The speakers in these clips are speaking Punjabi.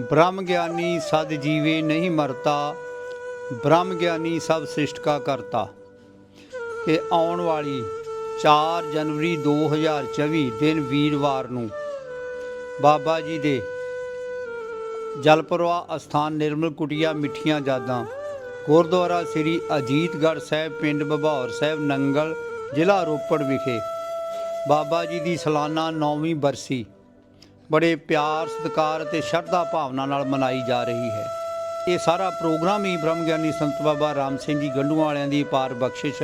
ਬ੍ਰਹਮ ਗਿਆਨੀ ਸਦ ਜੀਵੇ ਨਹੀਂ ਮਰਤਾ, ਬ੍ਰਹਮ ਗਿਆਨੀ ਸਭ ਸ੍ਰਿਸ਼ਟ ਕਾ ਕਰਤਾ। ਕਿ ਆਉਣ ਵਾਲੀ 4 ਜਨਵਰੀ 2024 ਦਿਨ ਵੀਰਵਾਰ ਨੂੰ ਬਾਬਾ ਜੀ ਦੇ ਜਲਪਰਵਾ ਅਸਥਾਨ ਨਿਰਮਲ ਕੁਟੀਆ ਮਿੱਠੀਆਂ ਜਾਦਾਂ ਗੁਰਦੁਆਰਾ ਸ੍ਰੀ ਅਜੀਤਗੜ੍ਹ ਸਾਹਿਬ ਪਿੰਡ ਬਭੌਰ ਸਾਹਿਬ ਨੰਗਲ ਜ਼ਿਲ੍ਹਾ ਰੋਪੜ ਵਿਖੇ ਬਾਬਾ ਜੀ ਦੀ ਸਾਲਾਨਾ 9ਵੀਂ ਬਰਸੀ ਬੜੇ ਪਿਆਰ, ਸਤਿਕਾਰ ਅਤੇ ਸ਼ਰਧਾ ਭਾਵਨਾ ਨਾਲ ਮਨਾਈ ਜਾ ਰਹੀ ਹੈ। ਇਹ ਸਾਰਾ ਪ੍ਰੋਗਰਾਮ ਹੀ ਬ੍ਰਹਮ ਗਿਆਨੀ ਸੰਤ ਬਾਬਾ ਰਾਮ ਸਿੰਘ ਜੀ ਗੰਡੂਆਂ ਵਾਲਿਆਂ ਦੀ ਪਾਰ ਬਖਸ਼ਿਸ਼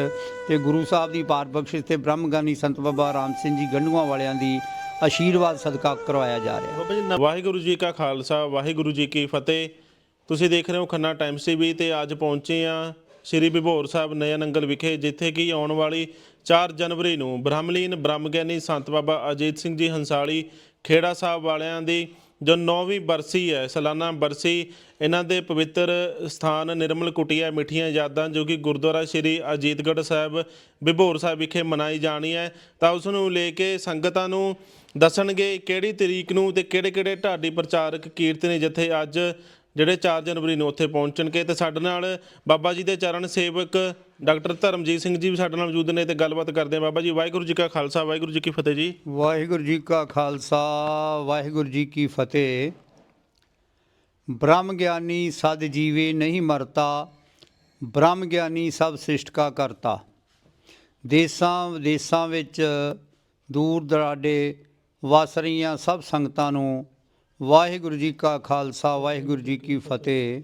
ਤੇ ਗੁਰੂ ਸਾਹਿਬ ਦੀ ਪਾਰ ਬਖਸ਼ਿਸ਼ ਤੇ ਬ੍ਰਹਮ ਗਿਆਨੀ ਸੰਤ ਬਾਬਾ ਰਾਮ ਸਿੰਘ ਜੀ ਗੰਡੂਆਂ ਵਾਲਿਆਂ ਦੀ ਆਸ਼ੀਰਵਾਦ ਸਦਕਾ ਕਰਵਾਇਆ ਜਾ ਰਿਹਾ ਹੈ। ਵਾਹਿਗੁਰੂ ਜੀ ਕਾ ਖਾਲਸਾ, ਵਾਹਿਗੁਰੂ ਜੀ ਕੀ ਫਤਿਹ। ਤੁਸੀਂ ਦੇਖ ਰਹੇ ਹੋ ਖੰਨਾ ਟਾਈਮਸ ਟੀਵੀ ਤੇ ਅੱਜ ਪਹੁੰਚੇ ਆ ਸ੍ਰੀ ਵਿਭੋਰ ਸਾਹਿਬ ਨਇਆ ਨੰਗਲ ਵਿਖੇ, ਜਿੱਥੇ ਕਿ ਆਉਣ ਵਾਲੀ 4 ਜਨਵਰੀ ਨੂੰ ਬ੍ਰਹਮਲੀਨ ਬ੍ਰਹਮ ਗਿਆਨੀ ਸੰਤ ਬਾਬਾ ਅਜੀਤ ਸਿੰਘ ਜੀ ਹੰਸਾਲੀ ਖੇੜਾ ਸਾਹਿਬ ਵਾਲਿਆਂ ਦੀ ਜੋ 9ਵੀਂ ਬਰਸੀ ਹੈ, ਸਾਲਾਨਾ ਬਰਸੀ, ਇਹਨਾਂ ਦੇ ਪਵਿੱਤਰ ਸਥਾਨ ਨਿਰਮਲ ਕੁਟੀਆ ਮਿੱਠੀਆਂ ਯਾਦਾਂ ਜੋ ਕਿ ਗੁਰਦੁਆਰਾ ਸ੍ਰੀ ਅਜੀਤਗੜ੍ਹ ਸਾਹਿਬ ਵਿਭੋਰ ਸਾਹਿਬ ਵਿਖੇ ਮਨਾਈ ਜਾਣੀ ਹੈ। ਤਾਂ ਉਸ ਨੂੰ ਲੈ ਕੇ ਸੰਗਤਾਂ ਨੂੰ ਦੱਸਣਗੇ ਕਿਹੜੀ ਤਰੀਕ ਨੂੰ ਤੇ ਕਿਹੜੇ ਕਿਹੜੇ ਢਾਡੀ ਪ੍ਰਚਾਰਕ ਕੀਰਤਨੀ ਜਿੱਥੇ ਅੱਜ ਜਿਹੜੇ 4 ਜਨਵਰੀ ਨੂੰ ਉੱਥੇ ਪਹੁੰਚਣਗੇ ਤੇ ਸਾਡੇ ਨਾਲ ਬਾਬਾ ਜੀ ਦੇ ਚਰਨ ਸੇਵਕ ਡਾਕਟਰ ਧਰਮਜੀਤ ਸਿੰਘ ਜੀ ਵੀ ਸਾਡੇ ਨਾਲ ਮੌਜੂਦ ਨੇ ਤੇ ਗੱਲਬਾਤ ਕਰਦੇ ਆ ਬਾਬਾ ਜੀ, ਵਾਹਿਗੁਰੂ ਜੀ ਕਾ ਖਾਲਸਾ, ਵਾਹਿਗੁਰੂ ਜੀ ਕੀ ਫਤਿਹ ਜੀ। ਵਾਹਿਗੁਰੂ ਜੀ ਕਾ ਖਾਲਸਾ, ਵਾਹਿਗੁਰੂ ਜੀ ਕੀ ਫਤਿਹ। ਬ੍ਰਹਮ ਗਿਆਨੀ ਸਦ ਜੀਵੇ ਨਹੀਂ ਮਰਤਾ, ਬ੍ਰਹਮ ਗਿਆਨੀ ਸਭ ਸ੍ਰਿਸ਼ਟ ਕਾ ਕਰਤਾ। ਦੇਸਾਂ ਵਿਦੇਸਾਂ ਵਿੱਚ ਦੂਰ ਦਰਾਡੇ ਵਸ ਰਹੀਆਂ ਸਭ ਸੰਗਤਾਂ ਨੂੰ ਵਾਹਿਗੁਰੂ ਜੀ ਕਾ ਖਾਲਸਾ, ਵਾਹਿਗੁਰੂ ਜੀ ਕੀ ਫਤਿਹ।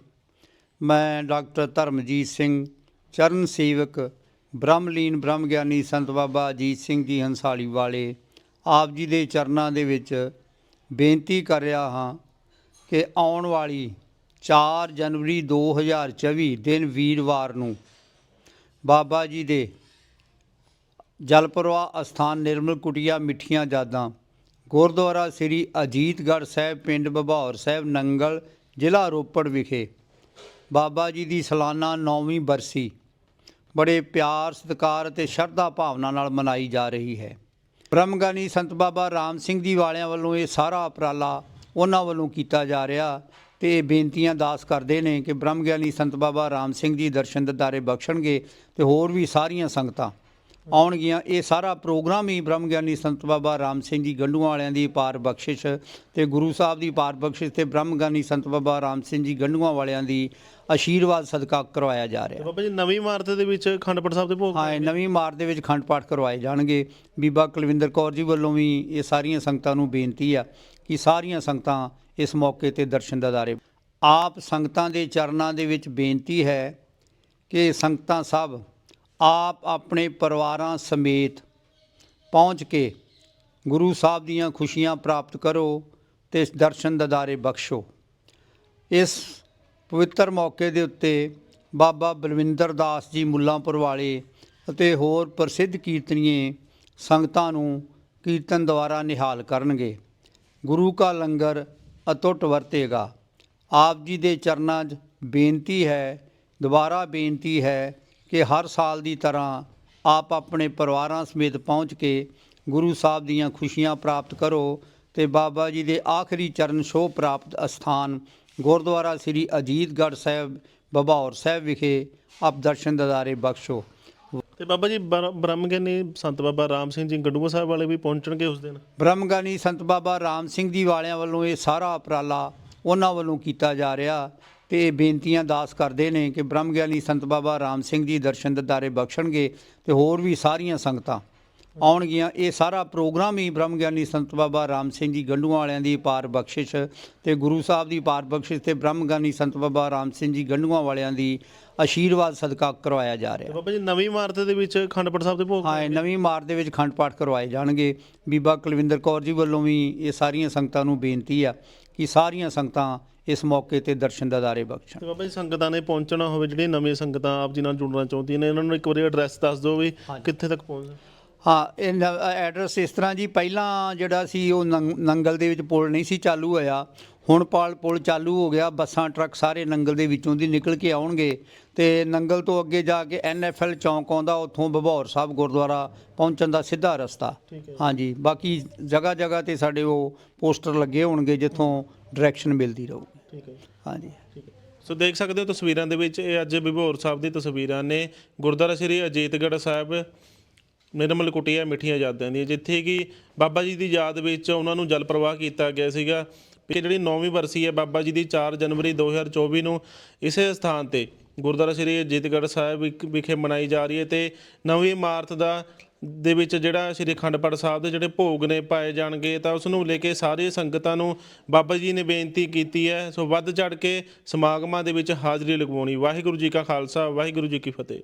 ਮੈਂ ਡਾਕਟਰ ਧਰਮਜੀਤ ਸਿੰਘ, ਚਰਨ ਸੇਵਕ, ਬ੍ਰਹਮਲੀਨ ਬ੍ਰਹਮ ਗਿਆਨੀ ਸੰਤ ਬਾਬਾ ਅਜੀਤ ਸਿੰਘ ਜੀ ਹੰਸਾਲੀ ਵਾਲੇ, ਆਪ ਜੀ ਦੇ ਚਰਨਾਂ ਦੇ ਵਿੱਚ ਬੇਨਤੀ ਕਰ ਰਿਹਾ ਹਾਂ ਕਿ ਆਉਣ ਵਾਲੀ 4 ਜਨਵਰੀ 2024 ਦਿਨ ਵੀਰਵਾਰ ਨੂੰ ਬਾਬਾ ਜੀ ਦੇ ਜਲਪਰਵਾ ਅਸਥਾਨ, ਨਿਰਮਲ ਕੁਟੀਆ ਮਿੱਠੀਆਂ ਜਾਦਾਂ ਗੁਰਦੁਆਰਾ ਸ੍ਰੀ ਅਜੀਤਗੜ੍ਹ ਸਾਹਿਬ ਪਿੰਡ ਬਭੌਰ ਸਾਹਿਬ, ਨੰਗਲ ਜ਼ਿਲ੍ਹਾ ਰੋਪੜ ਵਿਖੇ ਬਾਬਾ ਜੀ ਦੀ ਸਾਲਾਨਾ 9ਵੀਂ ਬਰਸੀ ਬੜੇ ਪਿਆਰ, ਸਤਿਕਾਰ ਅਤੇ ਸ਼ਰਧਾ ਭਾਵਨਾ ਨਾਲ ਮਨਾਈ ਜਾ ਰਹੀ ਹੈ। ਬ੍ਰਹਮਗਾਨੀ ਸੰਤ ਬਾਬਾ ਰਾਮ ਸਿੰਘ ਜੀ ਵਾਲਿਆਂ ਵੱਲੋਂ ਇਹ ਸਾਰਾ ਉਪਰਾਲਾ ਉਹਨਾਂ ਵੱਲੋਂ ਕੀਤਾ ਜਾ ਰਿਹਾ ਤੇ ਬੇਨਤੀਆਂ ਦਾਸ ਕਰਦੇ ਨੇ ਕਿ ਬ੍ਰਹਮ ਗਿਆਨੀ ਸੰਤ ਬਾਬਾ ਰਾਮ ਸਿੰਘ ਜੀ ਦਰਸ਼ਨ ਦਿਦਾਰੇ ਬਖਸ਼ਣਗੇ ਤੇ ਹੋਰ ਵੀ ਸਾਰੀਆਂ ਸੰਗਤਾਂ ਆਉਣਗੀਆਂ। ਇਹ ਸਾਰਾ ਪ੍ਰੋਗਰਾਮ ਹੀ ਬ੍ਰਹਮ ਗਿਆਨੀ ਸੰਤ ਬਾਬਾ ਰਾਮ ਸਿੰਘ ਜੀ ਗੰਡੂਆਂ ਵਾਲਿਆਂ ਦੀ ਪਾਰ ਬਖਸ਼ਿਸ਼ ਤੇ ਗੁਰੂ ਸਾਹਿਬ ਦੀ ਪਾਰ ਬਖਸ਼ਿਸ਼ ਤੇ ਬ੍ਰਹਮ ਗਿਆਨੀ ਸੰਤ ਬਾਬਾ ਰਾਮ ਸਿੰਘ ਜੀ ਗੰਡੂਆਂ ਵਾਲਿਆਂ ਦੀ ਆਸ਼ੀਰਵਾਦ ਸਦਕਾ ਕਰਵਾਇਆ ਜਾ ਰਿਹਾ। ਬਾਬਾ ਜੀ ਨਵੀਂ ਇਮਾਰਤ ਦੇ ਵਿੱਚ ਖੰਡਪੜ ਸਾਹਿਬ ਦੇ ਭੋਗ ਹਾਂ ਨਵੀਂ ਮਾਰ ਦੇ ਵਿੱਚ ਖੰਡ ਪਾਠ ਕਰਵਾਏ ਜਾਣਗੇ। ਬੀਬਾ ਕੁਲਵਿੰਦਰ ਕੌਰ ਜੀ ਵੱਲੋਂ ਵੀ ਇਹ ਸਾਰੀਆਂ ਸੰਗਤਾਂ ਨੂੰ ਬੇਨਤੀ ਆ ਕਿ ਸਾਰੀਆਂ ਸੰਗਤਾਂ ਇਸ ਮੌਕੇ ਤੇ ਦਰਸ਼ਨ ਦਿਦਾਰੇ ਆਪ ਸੰਗਤਾਂ ਦੇ ਚਰਨਾਂ ਦੇ ਵਿੱਚ ਬੇਨਤੀ ਹੈ ਕਿ ਸੰਗਤਾਂ ਸਭ ਆਪ ਆਪਣੇ ਪਰਿਵਾਰਾਂ ਸਮੇਤ ਪਹੁੰਚ ਕੇ ਗੁਰੂ ਸਾਹਿਬ ਦੀਆਂ ਖੁਸ਼ੀਆਂ ਪ੍ਰਾਪਤ ਕਰੋ ਤੇ ਦਰਸ਼ਨ ਦਦਾਰੇ ਬਖਸ਼ੋ। ਇਸ ਪਵਿੱਤਰ ਮੌਕੇ ਦੇ ਉੱਤੇ ਬਾਬਾ ਬਲਵਿੰਦਰ ਦਾਸ ਜੀ ਮੁੱਲਾਂਪੁਰ ਵਾਲੇ ਅਤੇ ਹੋਰ ਪ੍ਰਸਿੱਧ ਕੀਰਤਨੀਏ ਸੰਗਤਾਂ ਨੂੰ ਕੀਰਤਨ ਦੁਆਰਾ ਨਿਹਾਲ ਕਰਨਗੇ। ਗੁਰੂ ਕਾ ਲੰਗਰ ਅਤੁੱਟ ਵਰਤੇਗਾ। ਆਪ ਜੀ ਦੇ ਚਰਨਾਂ 'ਚ ਬੇਨਤੀ ਹੈ, ਦੁਬਾਰਾ ਬੇਨਤੀ ਹੈ ਕਿ ਹਰ ਸਾਲ ਦੀ ਤਰ੍ਹਾਂ ਆਪ ਆਪਣੇ ਪਰਿਵਾਰਾਂ ਸਮੇਤ ਪਹੁੰਚ ਕੇ ਗੁਰੂ ਸਾਹਿਬ ਦੀਆਂ ਖੁਸ਼ੀਆਂ ਪ੍ਰਾਪਤ ਕਰੋ ਤੇ ਬਾਬਾ ਜੀ ਦੇ ਆਖਰੀ ਚਰਨ ਛੋਹ ਪ੍ਰਾਪਤ ਅਸਥਾਨ ਗੁਰਦੁਆਰਾ ਸ੍ਰੀ ਅਜੀਤਗੜ੍ਹ ਸਾਹਿਬ ਬਭੌਰ ਸਾਹਿਬ ਵਿਖੇ ਆਪ ਦਰਸ਼ਨ ਦਿਦਾਰੇ ਬਖਸ਼ੋ। ਤੇ ਬਾਬਾ ਜੀ ਬਰ- ਬ੍ਰਹਮ ਗਿਆਨੀ ਸੰਤ ਬਾਬਾ ਰਾਮ ਸਿੰਘ ਜੀ ਗੰਡੂਆ ਸਾਹਿਬ ਵਾਲੇ ਵੀ ਪਹੁੰਚਣਗੇ ਉਸ ਦਿਨ? ਬ੍ਰਹਮਗਾਨੀ ਸੰਤ ਬਾਬਾ ਰਾਮ ਸਿੰਘ ਜੀ ਵਾਲਿਆਂ ਵੱਲੋਂ ਇਹ ਸਾਰਾ ਉਪਰਾਲਾ ਉਹਨਾਂ ਵੱਲੋਂ ਕੀਤਾ ਜਾ ਰਿਹਾ। ਇਹ ਬੇਨਤੀਆਂ ਦਾਸ ਕਰਦੇ ਨੇ ਕਿ ਬ੍ਰਹਮ ਗਿਆਨੀ ਸੰਤ ਬਾਬਾ ਰਾਮ ਸਿੰਘ ਜੀ ਦਰਸ਼ਨ ਦਿਦਾਰੇ ਬਖਸ਼ਣਗੇ ਤੇ ਹੋਰ ਵੀ ਸਾਰੀਆਂ ਸੰਗਤਾਂ ਆਉਣਗੀਆਂ। ਇਹ ਸਾਰਾ ਪ੍ਰੋਗਰਾਮ ਹੀ ਬ੍ਰਹਮ ਗਿਆਨੀ ਸੰਤ ਬਾਬਾ ਰਾਮ ਸਿੰਘ ਜੀ ਗੰਡੂਆਂ ਵਾਲਿਆਂ ਦੀ ਪਾਰ ਬਖਸ਼ਿਸ਼ ਤੇ ਗੁਰੂ ਸਾਹਿਬ ਦੀ ਪਾਰ ਬਖਸ਼ਿਸ਼ ਤੇ ਬ੍ਰਹਮ ਗਿਆਨੀ ਸੰਤ ਬਾਬਾ ਰਾਮ ਸਿੰਘ ਜੀ ਗੰਡੂਆਂ ਵਾਲਿਆਂ ਦੀ ਆਸ਼ੀਰਵਾਦ ਸਦਕਾ ਕਰਵਾਇਆ ਜਾ ਰਿਹਾ। ਬਾਬਾ ਜੀ ਨਵੀਂ ਇਮਾਰਤ ਦੇ ਵਿੱਚ ਖੰਡਪੜ ਸਾਹਿਬ ਦੇ ਭੋਗ ਹਾਂ ਨਵੀਂ ਮਾਰ ਦੇ ਵਿੱਚ ਖੰਡ ਪਾਠ ਕਰਵਾਏ ਜਾਣਗੇ। ਬੀਬਾ ਕੁਲਵਿੰਦਰ ਕੌਰ ਜੀ ਵੱਲੋਂ ਵੀ ਇਹ ਸਾਰੀਆਂ ਸੰਗਤਾਂ ਨੂੰ ਬੇਨਤੀ ਆ ਕਿ ਸਾਰੀਆਂ ਸੰਗਤਾਂ ਇਸ ਮੌਕੇ ਤੇ ਦਰਸ਼ਨ ਦਿਦਾਰੇ ਬਖਸ਼ਣ। ਤੇ ਬਾਬਾ ਜੀ ਸੰਗਤਾਂ ਨੇ ਪਹੁੰਚਣਾ ਹੋਵੇ ਜਿਹੜੀਆਂ ਨਵੀਆਂ ਸੰਗਤਾਂ ਆਪ ਜੀ ਨਾਲ ਜੁੜਨਾ ਚਾਹੁੰਦੀਆਂ ਨੇ ਇਹਨਾਂ ਨੂੰ ਇੱਕ ਵਾਰੀ ਐਡਰੈਸ ਦੱਸ ਦਿਓ ਵੀ ਕਿੱਥੇ ਤੱਕ ਪਹੁੰਚ ਹਾਂ ਇਹ ਐਡਰੈਸ ਇਸ ਤਰ੍ਹਾਂ ਜੀ ਪਹਿਲਾਂ ਜਿਹੜਾ ਸੀ ਉਹ ਨੰਗ- ਨੰਗਲ ਦੇ ਵਿੱਚ ਪੁਲ ਨਹੀਂ ਸੀ ਚਾਲੂ ਹੋਇਆ। ਹੁਣ ਪਾਲ ਪੁਲ ਚਾਲੂ ਹੋ ਗਿਆ ਬੱਸਾਂ ਟਰੱਕ ਸਾਰੇ ਨੰਗਲ ਦੇ ਵਿੱਚੋਂ ਦੀ ਨਿਕਲ ਕੇ ਆਉਣਗੇ। ਤੇ ਨੰਗਲ ਤੋਂ ਅੱਗੇ ਜਾ ਕੇ ਐਨਐਫਐਲ ਚੌਂਕ ਆਉਂਦਾ ਉੱਥੋਂ ਬਭੌਰ ਸਾਹਿਬ ਗੁਰਦੁਆਰਾ ਪਹੁੰਚਣ ਦਾ ਸਿੱਧਾ ਰਸਤਾ। ਹਾਂਜੀ ਬਾਕੀ ਜਗ੍ਹਾ ਜਗ੍ਹਾ ਤੇ ਸਾਡੇ ਉਹ ਪੋਸਟਰ ਲੱਗੇ ਹੋਣਗੇ ਜਿੱਥੋਂ ਡਾਇਰੈਕਸ਼ਨ ਮਿਲਦੀ ਰਹੂਗੀ ਠੀਕ ਹੈ ਹਾਂਜੀ। ਠੀਕ ਹੈ। ਸੋ ਦੇਖ ਸਕਦੇ ਹੋ ਤਸਵੀਰਾਂ ਦੇ ਵਿੱਚ ਇਹ ਅੱਜ ਵਿਭੋਰ ਸਾਹਿਬ ਦੀ ਤਸਵੀਰਾਂ ਨੇ ਗੁਰਦੁਆਰਾ ਸ੍ਰੀ ਅਜੀਤਗੜ੍ਹ ਸਾਹਿਬ ਨਿਰਮਲ ਕੁਟੀਆ ਮਿੱਠੀਆਂ ਯਾਦਾਂ ਦੀਆਂ ਜਿੱਥੇ ਕਿ ਬਾਬਾ ਜੀ ਦੀ ਯਾਦ ਵਿੱਚ ਉਹਨਾਂ ਨੂੰ ਜਲ ਪ੍ਰਵਾਹ ਕੀਤਾ ਗਿਆ ਸੀਗਾ ਕਿ ਜਿਹੜੀ ਨੌਵੀਂ ਵਰਸੀ ਹੈ ਬਾਬਾ ਜੀ ਦੀ 4 ਜਨਵਰੀ 2024 ਨੂੰ ਇਸੇ ਸਥਾਨ ਤੇ ਗੁਰਦੁਆਰਾ ਸ੍ਰੀ ਅਜੀਤਗੜ੍ਹ ਸਾਹਿਬ ਵਿਖ- ਵਿਖੇ ਮਨਾਈ ਜਾ ਰਹੀ ਹੈ ਤੇ ਨਵੀਂ ਇਮਾਰਤ ਦਾ ਦੇ ਵਿੱਚ ਜਿਹੜਾ ਸ੍ਰੀ ਅਖੰਡ ਪਾਠ ਸਾਹਿਬ ਦੇ ਜਿਹੜੇ ਭੋਗ ਨੇ ਪਾਏ ਜਾਣਗੇ, ਤਾਂ ਉਸ ਨੂੰ ਲੈ ਕੇ ਸਾਰੇ ਸੰਗਤਾਂ ਨੂੰ ਬਾਬਾ ਜੀ ਨੇ ਬੇਨਤੀ ਕੀਤੀ ਹੈ, ਸੋ ਵੱਧ ਚੜ ਕੇ ਸਮਾਗਮਾਂ ਦੇ ਵਿੱਚ ਹਾਜ਼ਰੀ ਲਗਵਾਉਣੀ। ਵਾਹਿਗੁਰੂ ਜੀ ਕਾ ਖਾਲਸਾ, ਵਾਹਿਗੁਰੂ ਜੀ ਕੀ ਫਤਿਹ।